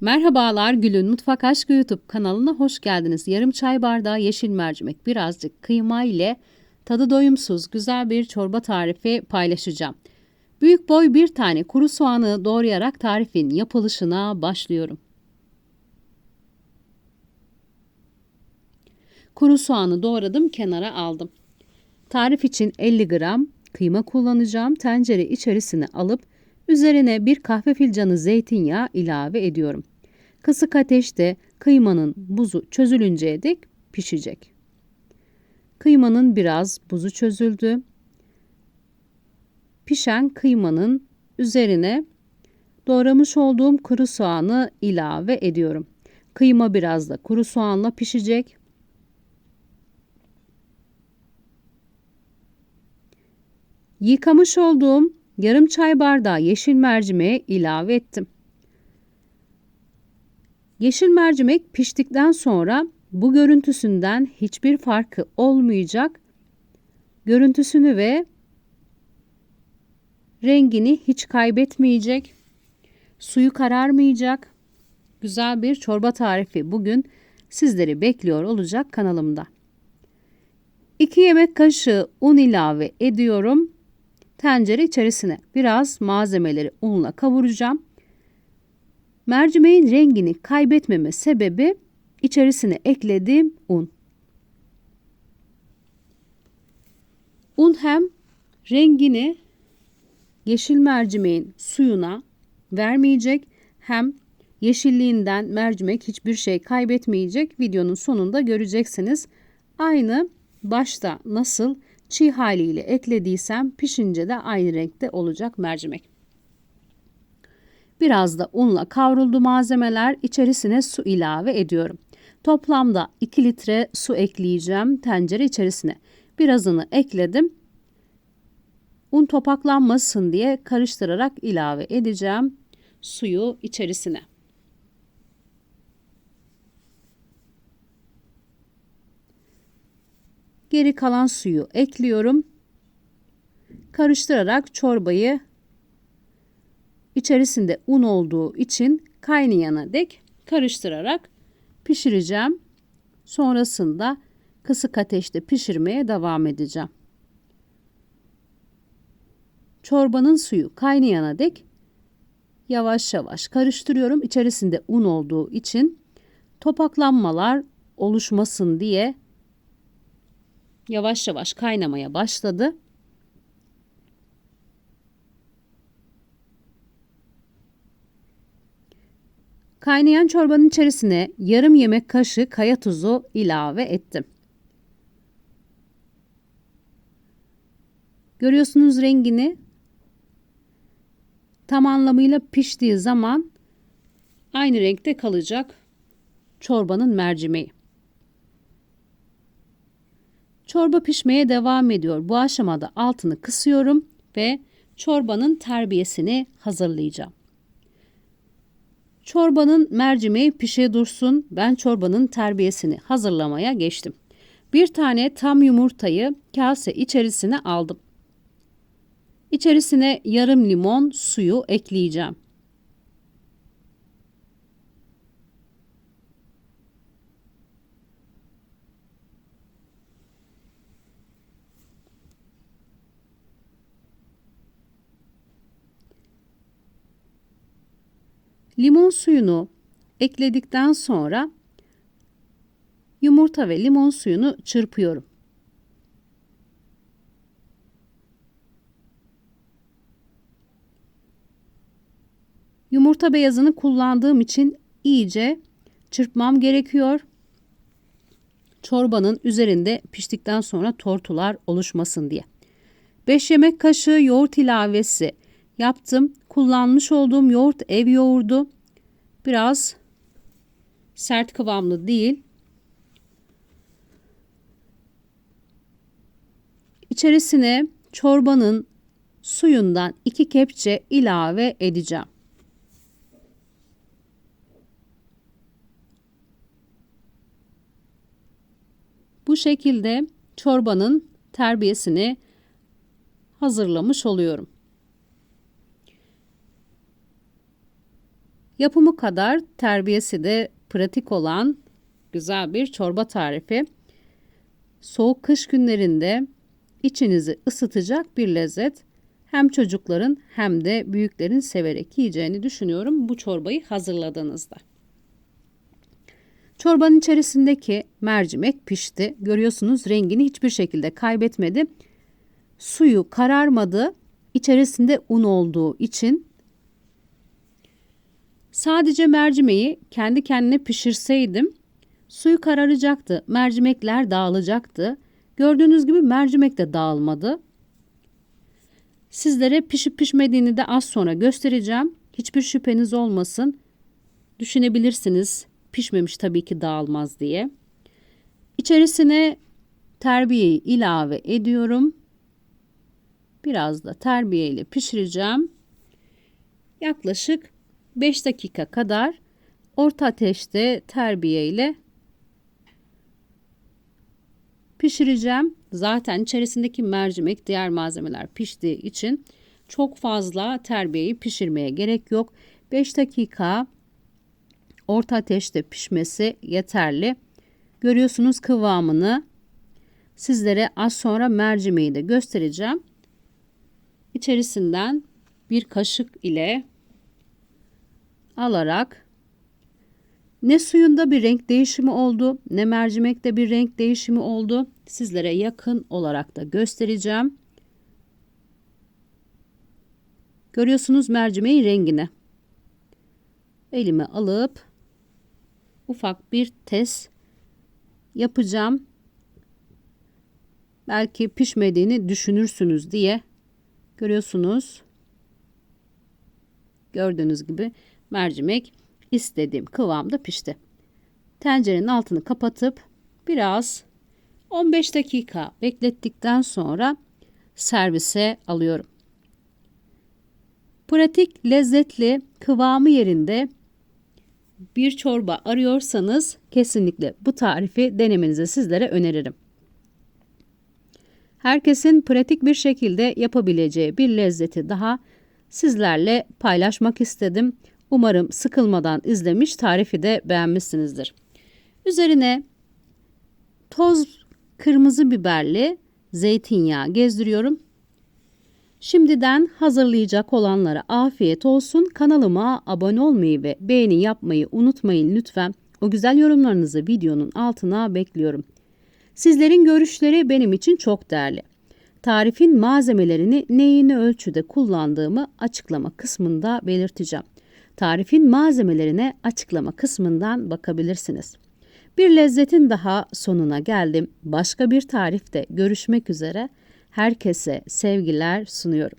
Merhabalar Gül'ün Mutfak Aşkı YouTube kanalına hoş geldiniz. Yarım çay bardağı yeşil mercimek birazcık kıyma ile tadı doyumsuz güzel bir çorba tarifi paylaşacağım. Büyük boy bir tane kuru soğanı doğrayarak tarifin yapılışına başlıyorum. Kuru soğanı doğradım kenara aldım. Tarif için 50 gram kıyma kullanacağım. Tencere içerisine alıp üzerine bir kahve fincanı zeytinyağı ilave ediyorum. Kısık ateşte kıymanın buzu çözülünceye dek pişecek. Kıymanın biraz buzu çözüldü. Pişen kıymanın üzerine doğramış olduğum kuru soğanı ilave ediyorum. Kıyma biraz da kuru soğanla pişecek. Yıkamış olduğum yarım çay bardağı yeşil mercimeği ilave ettim. Yeşil mercimek piştikten sonra bu görüntüsünden hiçbir farkı olmayacak. Görüntüsünü ve rengini hiç kaybetmeyecek. Suyu kararmayacak. Güzel bir çorba tarifi bugün sizleri bekliyor olacak kanalımda. 2 yemek kaşığı un ilave ediyorum. Tencere içerisine biraz malzemeleri unla kavuracağım. Mercimeğin rengini kaybetmeme sebebi içerisine eklediğim un. Un hem rengini yeşil mercimeğin suyuna vermeyecek hem yeşilliğinden mercimek hiçbir şey kaybetmeyecek. Videonun sonunda göreceksiniz. Aynı başta nasıl çiğ haliyle eklediysem pişince de aynı renkte olacak mercimek. Biraz da unla kavruldu malzemeler içerisine su ilave ediyorum. Toplamda 2 litre su ekleyeceğim tencere içerisine. Birazını ekledim. Un topaklanmasın diye karıştırarak ilave edeceğim suyu içerisine. Geri kalan suyu ekliyorum. Karıştırarak çorbayı içerisinde un olduğu için kaynayana dek karıştırarak pişireceğim. Sonrasında kısık ateşte pişirmeye devam edeceğim. Çorbanın suyu kaynayana dek yavaş yavaş karıştırıyorum. İçerisinde un olduğu için topaklanmalar oluşmasın diye yavaş yavaş kaynamaya başladı. Kaynayan çorbanın içerisine yarım yemek kaşığı kaya tuzu ilave ettim. Görüyorsunuz rengini. Tam anlamıyla piştiği zaman aynı renkte kalacak çorbanın mercimeği. Çorba pişmeye devam ediyor. Bu aşamada altını kısıyorum ve çorbanın terbiyesini hazırlayacağım. Çorbanın mercimeği pişe dursun. Ben çorbanın terbiyesini hazırlamaya geçtim. Bir tane tam yumurtayı kase içerisine aldım. İçerisine yarım limon suyu ekleyeceğim. Limon suyunu ekledikten sonra yumurta ve limon suyunu çırpıyorum. Yumurta beyazını kullandığım için iyice çırpmam gerekiyor. Çorbanın üzerinde piştikten sonra tortular oluşmasın diye. 5 yemek kaşığı yoğurt ilavesi yaptım. Kullanmış olduğum yoğurt ev yoğurdu. Biraz sert kıvamlı değil. İçerisine çorbanın suyundan iki kepçe ilave edeceğim. Bu şekilde çorbanın terbiyesini hazırlamış oluyorum. Yapımı kadar terbiyesi de pratik olan güzel bir çorba tarifi. Soğuk kış günlerinde içinizi ısıtacak bir lezzet. Hem çocukların hem de büyüklerin severek yiyeceğini düşünüyorum bu çorbayı hazırladığınızda. Çorbanın içerisindeki mercimek pişti. Görüyorsunuz rengini hiçbir şekilde kaybetmedi. Suyu kararmadı. İçerisinde un olduğu için sadece mercimeği kendi kendine pişirseydim suyu kararacaktı. Mercimekler dağılacaktı. Gördüğünüz gibi mercimek de dağılmadı. Sizlere pişip pişmediğini de az sonra göstereceğim. Hiçbir şüpheniz olmasın. Düşünebilirsiniz pişmemiş tabii ki dağılmaz diye. İçerisine terbiyeyi ilave ediyorum. Biraz da terbiye pişireceğim. Yaklaşık 5 dakika kadar orta ateşte terbiye ile pişireceğim. Zaten içerisindeki mercimek diğer malzemeler piştiği için çok fazla terbiyeyi pişirmeye gerek yok. 5 dakika orta ateşte pişmesi yeterli. Görüyorsunuz kıvamını. Sizlere az sonra mercimeği de göstereceğim. İçerisinden bir kaşık ile alarak ne suyunda bir renk değişimi oldu ne mercimekte bir renk değişimi oldu. Sizlere yakın olarak da göstereceğim. Görüyorsunuz mercimeğin rengini. Elime alıp ufak bir test yapacağım. Belki pişmediğini düşünürsünüz diye görüyorsunuz. Gördüğünüz gibi mercimek istediğim kıvamda pişti. Tencerenin altını kapatıp biraz 15 dakika beklettikten sonra servise alıyorum. Pratik, lezzetli, kıvamı yerinde bir çorba arıyorsanız kesinlikle bu tarifi denemenizi sizlere öneririm. Herkesin pratik bir şekilde yapabileceği bir lezzeti daha sizlerle paylaşmak istedim. Umarım sıkılmadan izlemiş tarifi de beğenmişsinizdir. Üzerine toz kırmızı biberli zeytinyağı gezdiriyorum. Şimdiden hazırlayacak olanlara afiyet olsun. Kanalıma abone olmayı ve beğeni yapmayı unutmayın lütfen. O güzel yorumlarınızı videonun altına bekliyorum. Sizlerin görüşleri benim için çok değerli. Tarifin malzemelerini neyini ölçüde kullandığımı açıklama kısmında belirteceğim. Tarifin malzemelerine açıklama kısmından bakabilirsiniz. Bir lezzetin daha sonuna geldim. Başka bir tarifte görüşmek üzere. Herkese sevgiler sunuyorum.